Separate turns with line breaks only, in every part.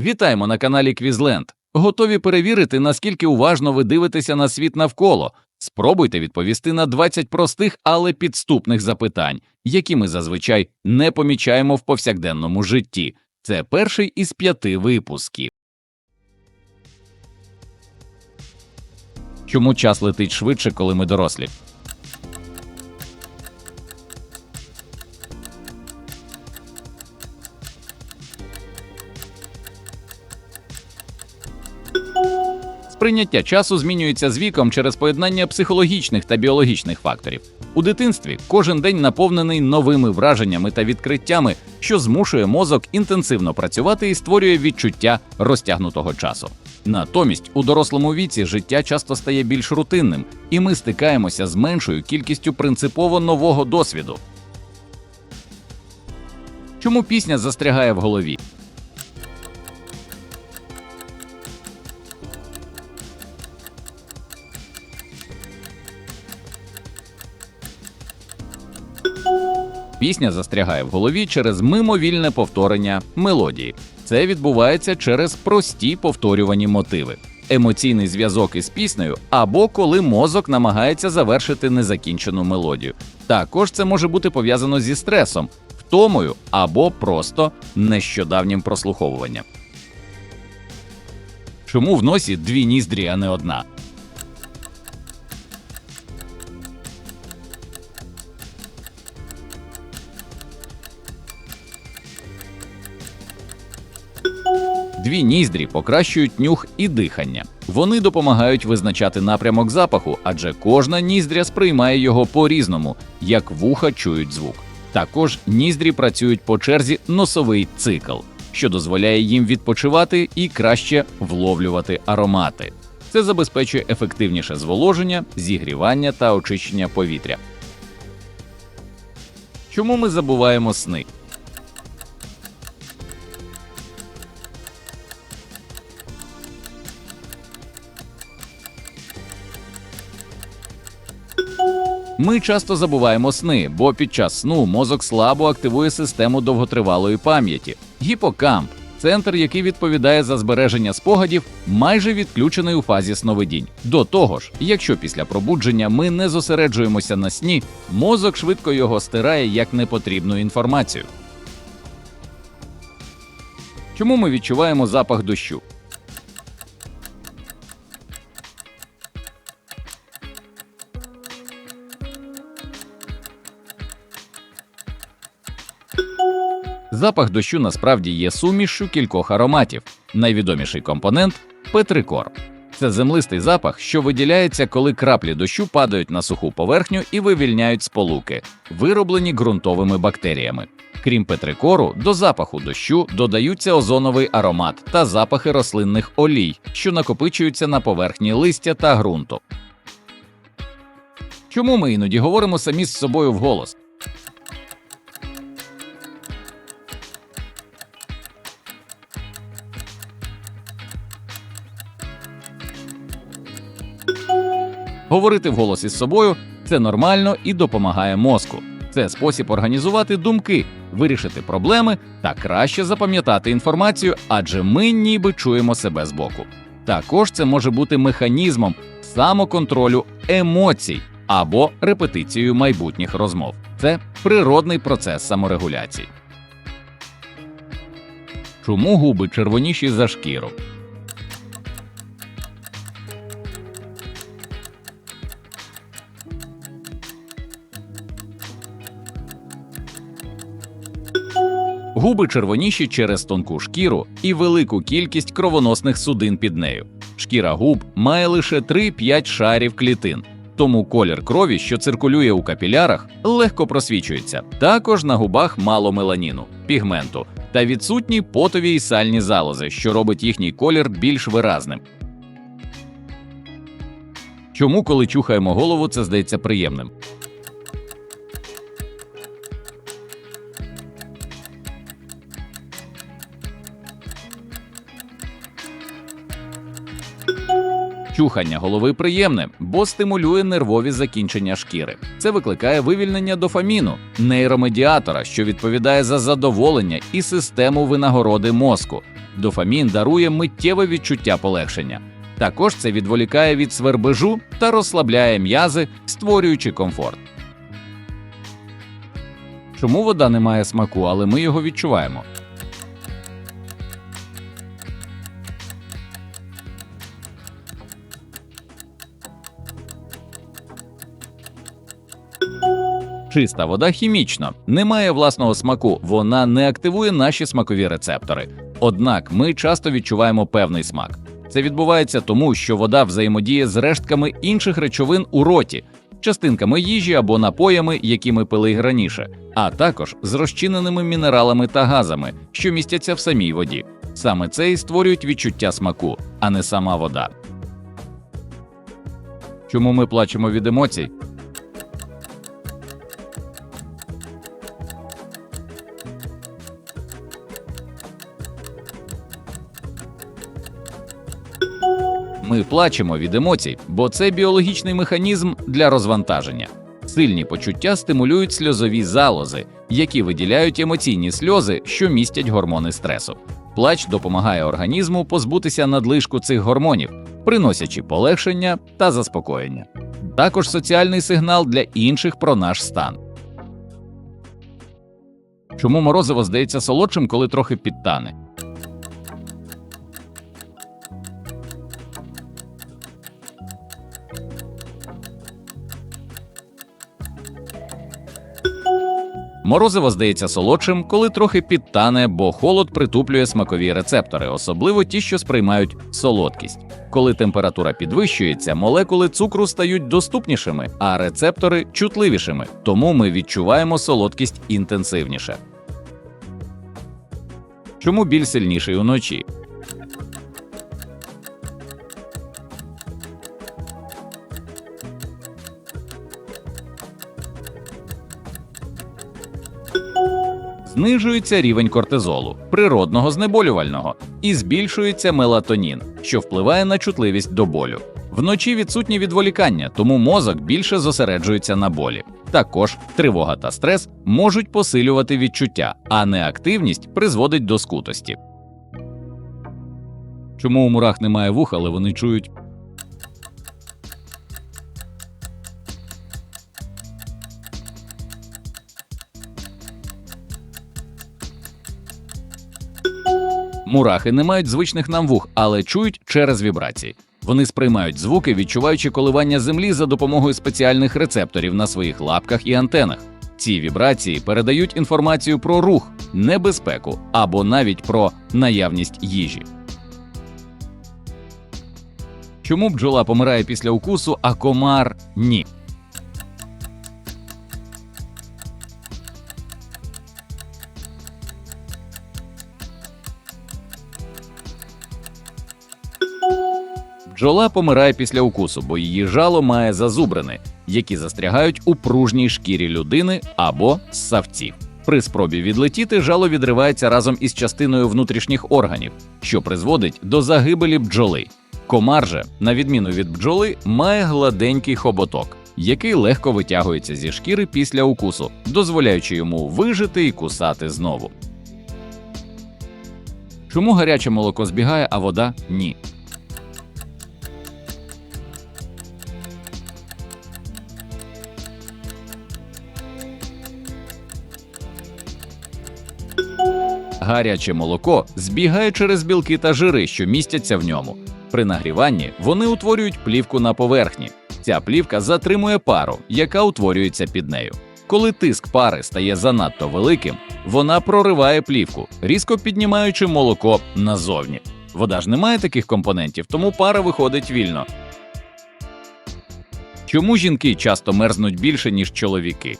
Вітаємо на каналі Квізленд. Готові перевірити, наскільки уважно ви дивитеся на світ навколо. Спробуйте відповісти на 20 простих, але підступних запитань, які ми зазвичай не помічаємо в повсякденному житті. Це перший із п'яти випусків. Чому час летить швидше, коли ми дорослі? Сприйняття часу змінюється з віком через поєднання психологічних та біологічних факторів. У дитинстві кожен день наповнений новими враженнями та відкриттями, що змушує мозок інтенсивно працювати і створює відчуття розтягнутого часу. Натомість у дорослому віці життя часто стає більш рутинним, і ми стикаємося з меншою кількістю принципово нового досвіду. Чому пісня застрягає в голові? Пісня застрягає в голові через мимовільне повторення мелодії. Це відбувається через прості повторювані мотиви, емоційний зв'язок із піснею або коли мозок намагається завершити незакінчену мелодію. Також це може бути пов'язано зі стресом, втомою або просто нещодавнім прослуховуванням. Чому в носі дві ніздрі, а не одна? Дві ніздрі покращують нюх і дихання. Вони допомагають визначати напрямок запаху, адже кожна ніздря сприймає його по-різному, як вуха чують звук. Також ніздрі працюють по черзі носовий цикл, що дозволяє їм відпочивати і краще вловлювати аромати. Це забезпечує ефективніше зволоження, зігрівання та очищення повітря. Чому ми забуваємо сни? Ми часто забуваємо сни, бо під час сну мозок слабо активує систему довготривалої пам'яті. Гіпокамп, центр, який відповідає за збереження спогадів, майже відключений у фазі сновидінь. До того ж, якщо після пробудження ми не зосереджуємося на сні, мозок швидко його стирає як непотрібну інформацію. Чому ми відчуваємо запах дощу? Запах дощу насправді є сумішшю кількох ароматів. Найвідоміший компонент петрикор. Це землистий запах, що виділяється, коли краплі дощу падають на суху поверхню і вивільняють сполуки, вироблені ґрунтовими бактеріями. Крім петрикору, до запаху дощу додаються озоновий аромат та запахи рослинних олій, що накопичуються на поверхні листя та ґрунту. Чому ми іноді говоримо самі з собою вголос? Говорити вголос із собою це нормально і допомагає мозку. Це спосіб організувати думки, вирішити проблеми та краще запам'ятати інформацію, адже ми ніби чуємо себе збоку. Також це може бути механізмом самоконтролю емоцій або репетицією майбутніх розмов. Це природний процес саморегуляції. Чому губи червоніші за шкіру? Губи червоніші через тонку шкіру і велику кількість кровоносних судин під нею. Шкіра губ має лише 3-5 шарів клітин, тому колір крові, що циркулює у капілярах, легко просвічується. Також на губах мало меланіну, пігменту та відсутні потові і сальні залози, що робить їхній колір більш виразним. Чому, коли чухаємо голову, це здається приємним? Чухання голови приємне, бо стимулює нервові закінчення шкіри. Це викликає вивільнення дофаміну, нейромедіатора, що відповідає за задоволення і систему винагороди мозку. Дофамін дарує миттєве відчуття полегшення. Також це відволікає від свербежу та розслабляє м'язи, створюючи комфорт. Чому вода не має смаку, але ми його відчуваємо? Чиста вода хімічна, не має власного смаку, вона не активує наші смакові рецептори. Однак ми часто відчуваємо певний смак. Це відбувається тому, що вода взаємодіє з рештками інших речовин у роті, частинками їжі або напоями, які ми пили раніше, а також з розчиненими мінералами та газами, що містяться в самій воді. Саме це і створюють відчуття смаку, а не сама вода. Чому ми плачемо від емоцій? Ми плачемо від емоцій, бо це біологічний механізм для розвантаження. Сильні почуття стимулюють сльозові залози, які виділяють емоційні сльози, що містять гормони стресу. Плач допомагає організму позбутися надлишку цих гормонів, приносячи полегшення та заспокоєння. Також соціальний сигнал для інших про наш стан. Чому морозиво здається солодшим, коли трохи підтане? Морозиво здається солодшим, коли трохи підтане, бо холод притуплює смакові рецептори, особливо ті, що сприймають солодкість. Коли температура підвищується, молекули цукру стають доступнішими, а рецептори чутливішими, тому ми відчуваємо солодкість інтенсивніше. Чому біль сильніший уночі? Знижується рівень кортизолу, природного знеболювального, і збільшується мелатонін, що впливає на чутливість до болю. Вночі відсутні відволікання, тому мозок більше зосереджується на болі. Також тривога та стрес можуть посилювати відчуття, а неактивність призводить до скутості. Чому у мурах немає вух, але вони чують Мурахи не мають звичних нам вух, але чують через вібрації. Вони сприймають звуки, відчуваючи коливання землі за допомогою спеціальних рецепторів на своїх лапках і антенах. Ці вібрації передають інформацію про рух, небезпеку або навіть про наявність їжі. Чому бджола помирає після укусу, а комар ні? Бджола помирає після укусу, бо її жало має зазубрини, які застрягають у пружній шкірі людини або ссавців. При спробі відлетіти жало відривається разом із частиною внутрішніх органів, що призводить до загибелі бджоли. Комар же, на відміну від бджоли, має гладенький хоботок, який легко витягується зі шкіри після укусу, дозволяючи йому вижити і кусати знову. Чому гаряче молоко збігає, а вода ні? Гаряче молоко збігає через білки та жири, що містяться в ньому. При нагріванні вони утворюють плівку на поверхні. Ця плівка затримує пару, яка утворюється під нею. Коли тиск пари стає занадто великим, вона прориває плівку, різко піднімаючи молоко назовні. Вода ж не має таких компонентів, тому пара виходить вільно. Чому жінки часто мерзнуть більше, ніж чоловіки?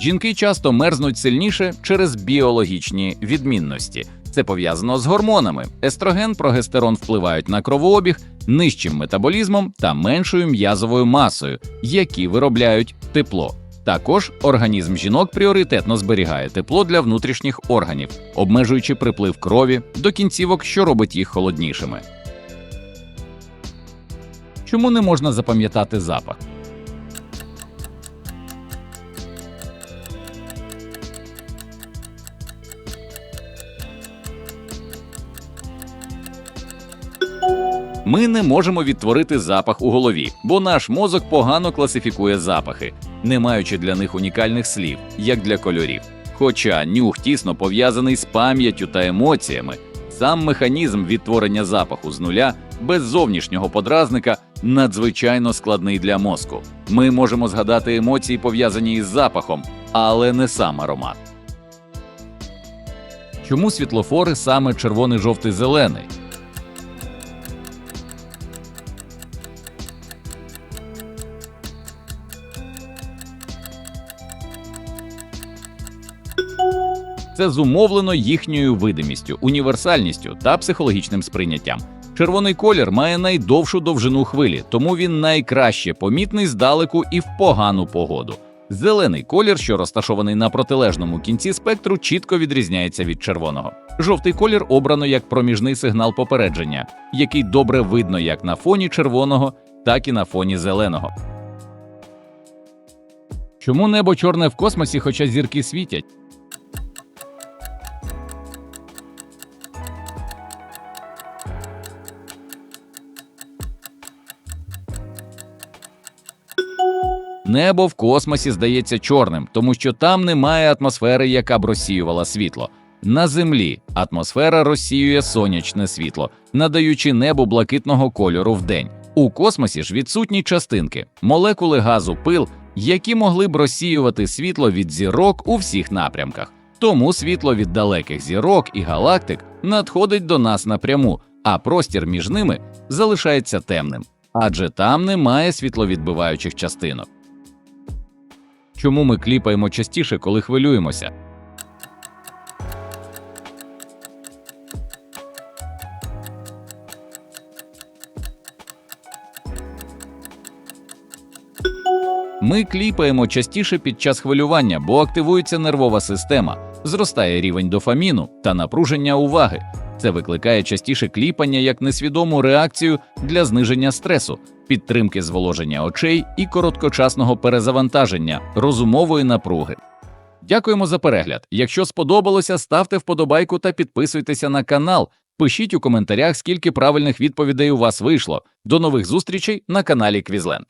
Жінки часто мерзнуть сильніше через біологічні відмінності. Це пов'язано з гормонами. Естроген, прогестерон впливають на кровообіг, нижчим метаболізмом та меншою м'язовою масою, які виробляють тепло. Також організм жінок пріоритетно зберігає тепло для внутрішніх органів, обмежуючи приплив крові до кінцівок, що робить їх холоднішими. Чому не можна запам'ятати запах? Ми не можемо відтворити запах у голові, бо наш мозок погано класифікує запахи, не маючи для них унікальних слів, як для кольорів. Хоча нюх тісно пов'язаний з пам'яттю та емоціями, сам механізм відтворення запаху з нуля без зовнішнього подразника надзвичайно складний для мозку. Ми можемо згадати емоції, пов'язані із запахом, але не сам аромат. Чому світлофори саме червоний, жовтий, зелений? Це зумовлено їхньою видимістю, універсальністю та психологічним сприйняттям. Червоний колір має найдовшу довжину хвилі, тому він найкраще помітний здалеку і в погану погоду. Зелений колір, що розташований на протилежному кінці спектру, чітко відрізняється від червоного. Жовтий колір обрано як проміжний сигнал попередження, який добре видно як на фоні червоного, так і на фоні зеленого. Чому небо чорне в космосі, хоча зірки світять? Небо в космосі здається чорним, тому що там немає атмосфери, яка б розсіювала світло. На землі атмосфера розсіює сонячне світло, надаючи небу блакитного кольору вдень. У космосі ж відсутні частинки, молекули газу пил, які могли б розсіювати світло від зірок у всіх напрямках. Тому світло від далеких зірок і галактик надходить до нас напряму, а простір між ними залишається темним, адже там немає світловідбиваючих частинок. Чому ми кліпаємо частіше, коли хвилюємося? Ми кліпаємо частіше під час хвилювання, бо активується нервова система, зростає рівень дофаміну та напруження уваги. Це викликає частіше кліпання як несвідому реакцію для зниження стресу, підтримки зволоження очей і короткочасного перезавантаження розумової напруги. Дякуємо за перегляд. Якщо сподобалося, ставте вподобайку та підписуйтеся на канал. Пишіть у коментарях, скільки правильних відповідей у вас вийшло. До нових зустрічей на каналі Квізленд.